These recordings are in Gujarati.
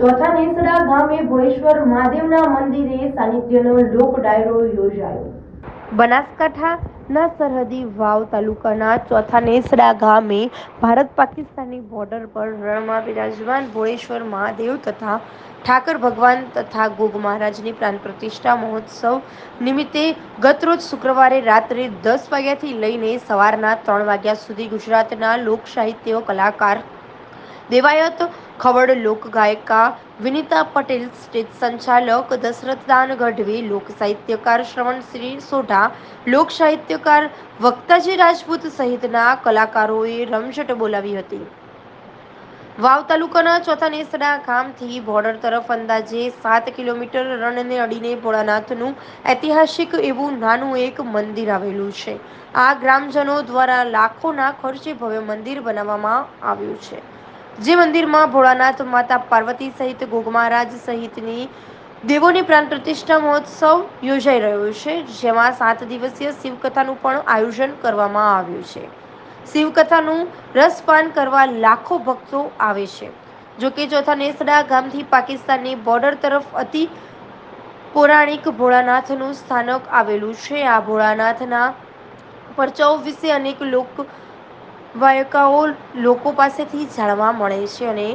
ચોથા નેસડા ગામે ભોળેશ્વર મહાદેવના મંદિરે સાનિધ્યનો લોક ડાયરો યોજાયો. બનાસકાંઠાના સરહદી વાવ તાલુકાના ચોથા નેસડા ગામે ભારત પાકિસ્તાનની બોર્ડર પર રણમાં બિરાજમાન ભોળેશ્વર મહાદેવ તથા ઠાકર ભગવાન તથા ગોગ મહારાજની પ્રાણ પ્રતિષ્ઠા મહોત્સવ નિમિત્તે ગતરોજ શુક્રવારે રાત્રે દસ વાગ્યાથી લઈને સવારના ત્રણ વાગ્યા સુધી ગુજરાતના લોક સાહિત્ય કલાકાર દેવાયત ખવડ લોકગાયિકા વિનીતા પટેલ સ્ટેજ સંચાલક, દશરથદાન ગઢવી, લોક સાહિત્યકાર શ્રવણશ્રી સોઢા, લોક સાહિત્યકાર વક્તાજી રાજપૂત સહિતના કલાકારોએ રમઝટ બોલાવી હતી. વાવ તાલુકાના ચોથા નેસડા ગામથી બોર્ડર તરફ અંદાજે સાત કિલોમીટર રણને અડીને ભોળાનાથનું ઐતિહાસિક એવું નાનું એક મંદિર આવેલું છે. આ ગ્રામજનો દ્વારા લાખોના ખર્ચે ભવ્ય મંદિર બનાવવામાં આવ્યું છે. જે મંદિરમાં ભોળાનાથ માતા પાર્વતી સહિત ગોગમારાજ સહિતની દેવોની પ્રાણ પ્રતિષ્ઠા મહોત્સવ યોજાઈ રહ્યો છે, જેમાં સાત દિવસીય શિવકથાનું પણ આયોજન કરવામાં આવ્યું છે. શિવકથાનું રસપાન કરવા લાખો ભક્તો આવે છે. જોકે ચોથા નેસડા ગામથી પાકિસ્તાનની બોર્ડર તરફ અતિ પૌરાણિક ભોળાનાથનું સ્થાનક આવેલું છે. આ ભોળાનાથના પરચાઓ વિશે અનેક લોક વાયકાઓ લોકો પાસેથી જાણવા મળે છે અને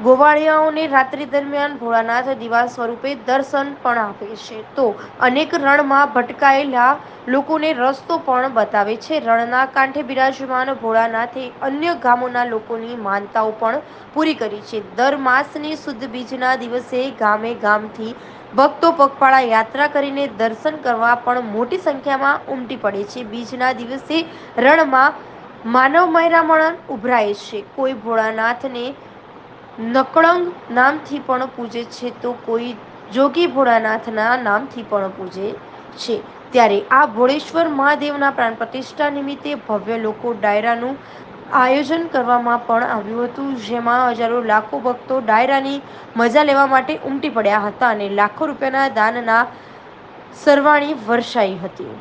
ગોવાળિયાઓને રાત્રિ દરમિયાન ભોળાનાથ દીવા સ્વરૂપે દર્શન પણ આપે છે. તો અનેક રણમાં ભટકાયેલા લોકોને રસ્તો પણ બતાવે છે. રણના કાંઠે બિરાજમાન ભોળાનાથે અન્ય ગામોના લોકોની માનતાઓ પણ પૂરી કરી છે. દર માસની શુદ્ધ બીજના દિવસે ગામે ગામથી ભક્તો પગપાળા યાત્રા કરીને દર્શન કરવા પણ મોટી સંખ્યામાં ઉમટી પડે છે. બીજના દિવસે રણમાં માનવ મહેરામણ ઉભરાય છે. કોઈ ભોળાનાથને નકળંગ નામથી પણ પૂજે છે તો કોઈ જોગી ભોળાનાથના નામથી પણ પૂજે છે. ત્યારે આ ભોળેશ્વર મહાદેવના પ્રાણ પ્રતિષ્ઠા નિમિત્તે ભવ્ય લોકો ડાયરાનું આયોજન કરવામાં પણ આવ્યું હતું, જેમાં હજારો લાખો ભક્તો ડાયરાની મજા લેવા માટે ઉમટી પડ્યા હતા અને લાખો રૂપિયાના દાનના સરવાણી વર્ષાઈ હતી.